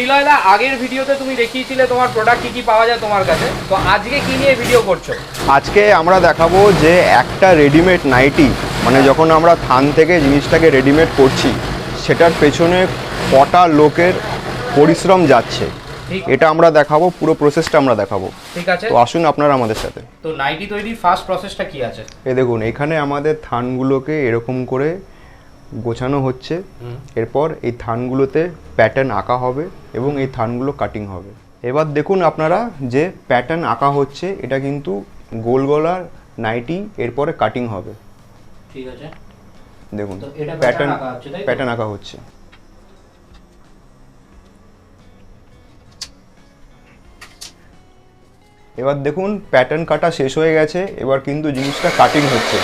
নিলয়দা আগের ভিডিওতে তুমি দেখিয়েছিলে তোমার প্রোডাক্ট কি কি পাওয়া যায় তোমার কাছে। তো আজকে কি নিয়ে ভিডিও করছ? আজকে আমরা দেখাবো যে একটা রেডিমেড নাইটি মানে যখন আমরা থান থেকে জিনিসটাকে রেডিমেড করছি সেটার পেছনে কটা লোকের পরিশ্রম যাচ্ছে। এটা আমরা দেখাবো পুরো প্রসেসটা আমরা দেখাবো। ঠিক আছে। তো আসুন আপনারা আমাদের সাথে। তো নাইটি তৈরির ফার্স্ট প্রসেসটা কি আছে? এই দেখুন এখানে আমাদের থানগুলোকে এরকম করে গোছানো হচ্ছে। এরপর এই থানগুলোতে প্যাটার্ন আঁকা হবে এবং এই থানগুলো কাটিং হবে। এবার দেখুন আপনারা যে প্যাটার্ন আঁকা হচ্ছে এটা কিন্তু গোল গলার নাইটি এরপরে কাটিং হবে। ঠিক আছে। দেখুন প্যাটার্ন? প্যাটার্ন আঁকা হচ্ছে এবার দেখুন প্যাটার্ন কাটা শেষ হয়ে গেছে এবার কিন্তু জিনিসটা কাটিং হচ্ছে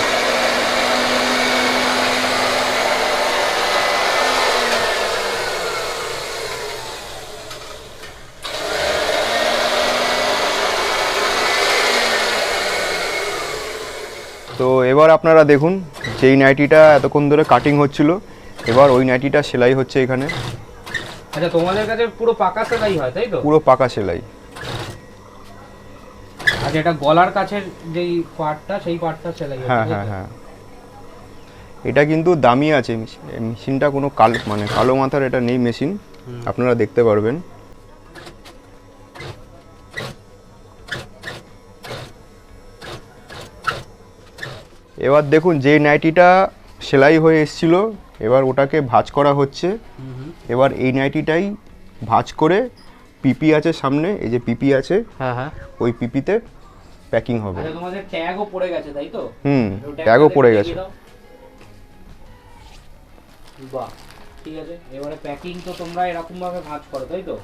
তো এবার আপনারা দেখুন যেই নাইটিটা এতক্ষণ ধরে কাটিং হচ্ছিল এবার ওই নাইটিটা সেলাই হচ্ছে এখানে। আচ্ছা তোমাদের কাছে পুরো পাকা সেলাই হয় তাই তো? পুরো পাকা সেলাই। আচ্ছা এটা গলার কাছের যেই পার্টটা সেই পার্টটা সেলাই হ্যাঁ হ্যাঁ হ্যাঁ। এটা কিন্তু দামি আছে মেশিনটা কোনো কালো মানে কালো মাথার এটা নেই মেশিন আপনারা দেখতে পারবেন। এবার দেখুন যে নাইটিটা সেলাই হয়ে এসছিল এবার ওটাকে ভাঁজ করা হচ্ছে। এবার এই নাইটিটাই ভাঁজ করে পিপি আছে সামনে এই যে পিপি আছে হ্যাঁ হ্যাঁ। ওই পিপিতে প্যাকিং হবে। তোমাদের ট্যাগও পড়ে গেছে তাই তো? হুম ট্যাগও পড়ে গেছে। বাহ। ঠিক আছে? এবারে প্যাকিং তো তোমরা এরকম ভাবে ভাঁজ করো তাই তো?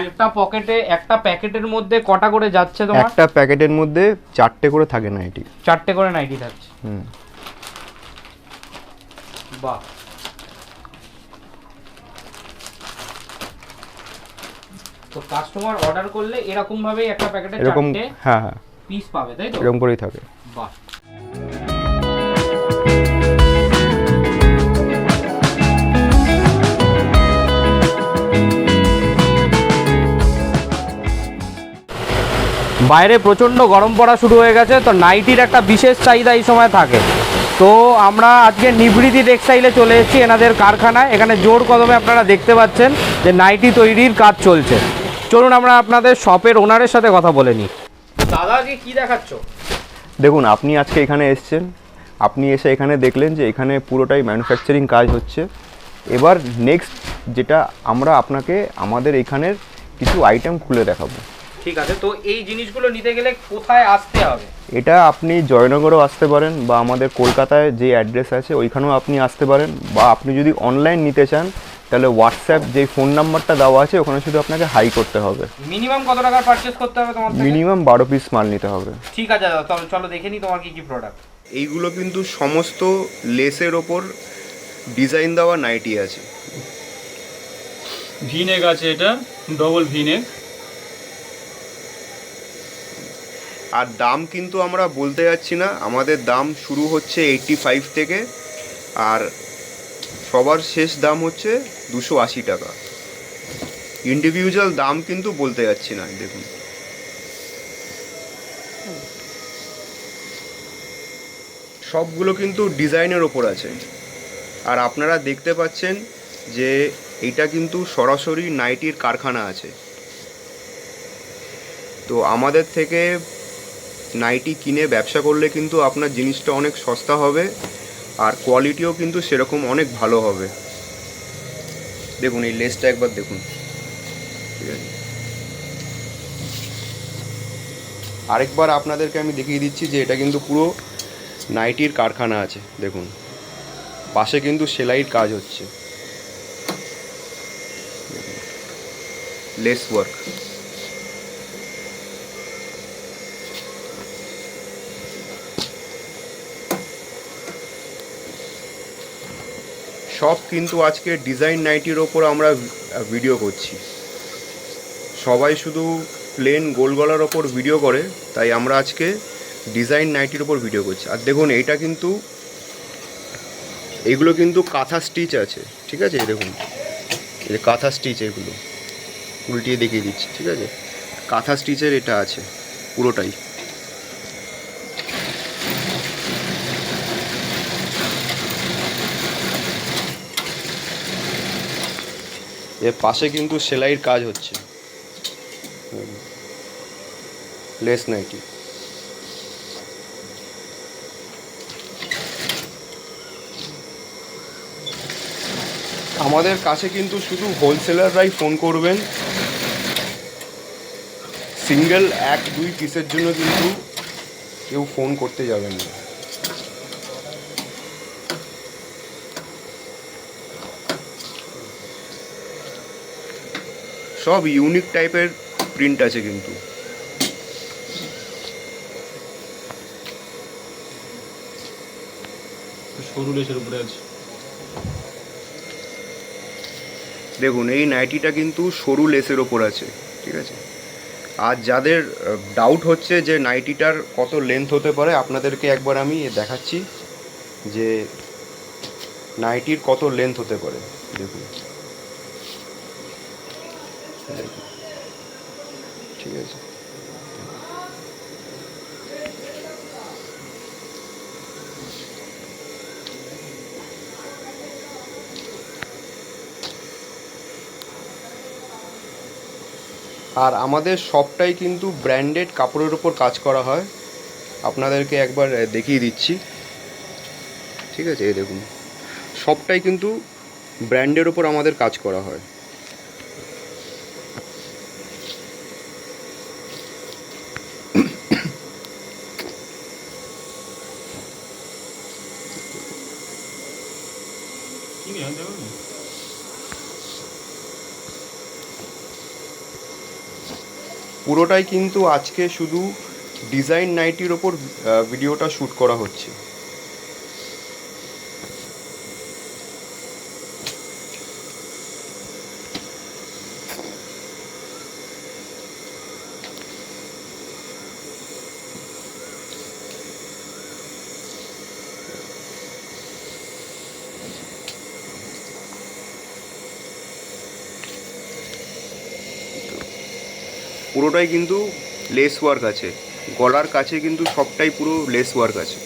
একটা পকেটে একটা প্যাকেটের মধ্যে কটা করে যাচ্ছে তোমার? একটা প্যাকেটের মধ্যে চারটে করে থাকে নাইটি চারটে করে নাইটি থাকছে হুম। বাহ। তো কাস্টমার অর্ডার করলে এরকম ভাবে একটা প্যাকেটে চারটে হ্যাঁ হ্যাঁ। পিস পাবে তাই তো? এরকম করেই থাকে। বাহ। বাইরে প্রচণ্ড গরম পড়া শুরু হয়ে গেছে, তো নাইটির একটা বিশেষ চাহিদা এই সময় থাকে। তো আমরা আজকে নিবৃতি টেক্সটাইলে চলে এসেছি এনাদের কারখানায়। এখানে জোর কদমে আপনারা দেখতে পাচ্ছেন যে নাইটি তৈরির কাজ চলছে। চলুন আমরা আপনাদের শপের ওনারের সাথে কথা বলে নিই। দাদা আজকে কি দেখাচ্ছ? দেখুন, আপনি আজকে এখানে এসছেন। আপনি এসে এখানে দেখলেন যে এখানে পুরোটাই ম্যানুফ্যাকচারিং কাজ হচ্ছে। এবার নেক্সট যেটা আমরা আপনাকে আমাদের এখানের কিছু আইটেম খুলে দেখাবো। ঠিক আছে তো এই জিনিসগুলো নিতে গেলে কোথায় আসতে হবে? এটা আপনি জয়নগরেও আসতে পারেন বা আমাদের কলকাতায় যে অ্যাড্রেস আছে ওইখানেও আপনি আসতে পারেন বা আপনি যদি অনলাইন নিতে চান তাহলে হোয়াটসঅ্যাপ যে ফোন নাম্বারটা দেওয়া আছে ওখানে শুধু আপনাকে হাই করতে হবে। মিনিমাম কত টাকার পারচেস করতে হবে তোমার মিনিমাম বারো পিস মাল নিতে হবে। ঠিক আছে দাদা তাহলে চলো দেখে নিই তোমার কি কি প্রোডাক্ট এইগুলো কিন্তু সমস্ত লেসের ওপর ডিজাইন দেওয়া নাইটি আছে। ভিনেক আছে এটা ডবল ভিনেক আর দাম কিন্তু আমরা বলতে যাচ্ছি না। আমাদের দাম শুরু হচ্ছে এইটটি ফাইভ থেকে, আর সবার শেষ দাম হচ্ছে দুশো আশি টাকা। ইন্ডিভিজুয়াল দাম কিন্তু বলতে যাচ্ছি না, দেখুন। সবগুলো কিন্তু ডিজাইনের ওপর আছে। আর আপনারা দেখতে পাচ্ছেন যে এটা কিন্তু সরাসরি নাইটির কারখানা আছে। তো আমাদের থেকে নাইটি কিনে ব্যবসা করলে কিন্তু আপনার জিনিসটা অনেক সস্তা হবে আর কোয়ালিটিও কিন্তু সেরকম অনেক ভালো হবে। দেখুন, এই লেসটা একবার দেখুন। ঠিক আছে। আরেকবার আপনাদেরকে আমি দেখিয়ে দিচ্ছি যে এটা কিন্তু পুরো নাইটির কারখানা আছে। দেখুন, পাশে কিন্তু সেলাইয়ের কাজ হচ্ছে। Lace work. সব কিন্তু আজকে ডিজাইন নাইটির ওপর আমরা ভিডিও করছি। সবাই শুধু প্লেন গোল গলার ওপর ভিডিও করে, তাই আমরা আজকে ডিজাইন নাইটির ওপর ভিডিও করছি। আর দেখুন, এইটা কিন্তু, এগুলো কিন্তু কাঁথা স্টিচ আছে, ঠিক আছে? দেখুন, এই কাঁথা স্টিচ এগুলো, উল্টিয়ে দেখিয়ে দিচ্ছি, ঠিক আছে? কাঁথা স্টিচের এটা আছে, পুরোটাই। এর পাশে কিন্তু সেলাইয়ের কাজ হচ্ছে। Lace nightie. আমাদের কাছে কিন্তু শুধু হোলসেলাররাই ফোন করবেন। সিঙ্গেল এক দুই পিসের জন্য কিন্তু কেউ ফোন করতে যাবেন না। সব ইউনিক টাইপের প্রিন্ট আছে কিন্তু। সরু লেসের উপরে আছে। দেখুন এই নাইটিটা কিন্তু সরু লেসের ওপর আছে ঠিক আছে? আর যাদের ডাউট হচ্ছে যে নাইটিটার কত লেন্থ হতে পারে আপনাদেরকে একবার আমি দেখাচ্ছি যে নাইটির কত লেন্থ হতে পারে। দেখুন দেখুন। ঠিক আছে। আর আমাদের সবটাই কিন্তু ব্র্যান্ডেড কাপড়ের উপর কাজ করা হয়। আপনাদেরকে একবার দেখিয়ে দিচ্ছি। ঠিক আছে, এই দেখুন। সবটাই কিন্তু ব্র্যান্ডের ওপর আমাদের কাজ করা হয়। 안 দেখো না পুরোটাই কিন্তু আজকে শুধু ডিজাইন নাইটির ওপর ভিডিওটা শ্যুট করা হচ্ছে। পুরোটাই কিন্তু লেস ওয়ার্ক আছে। গলার কাছে কিন্তু সবটাই পুরো লেস ওয়ার্ক আছে।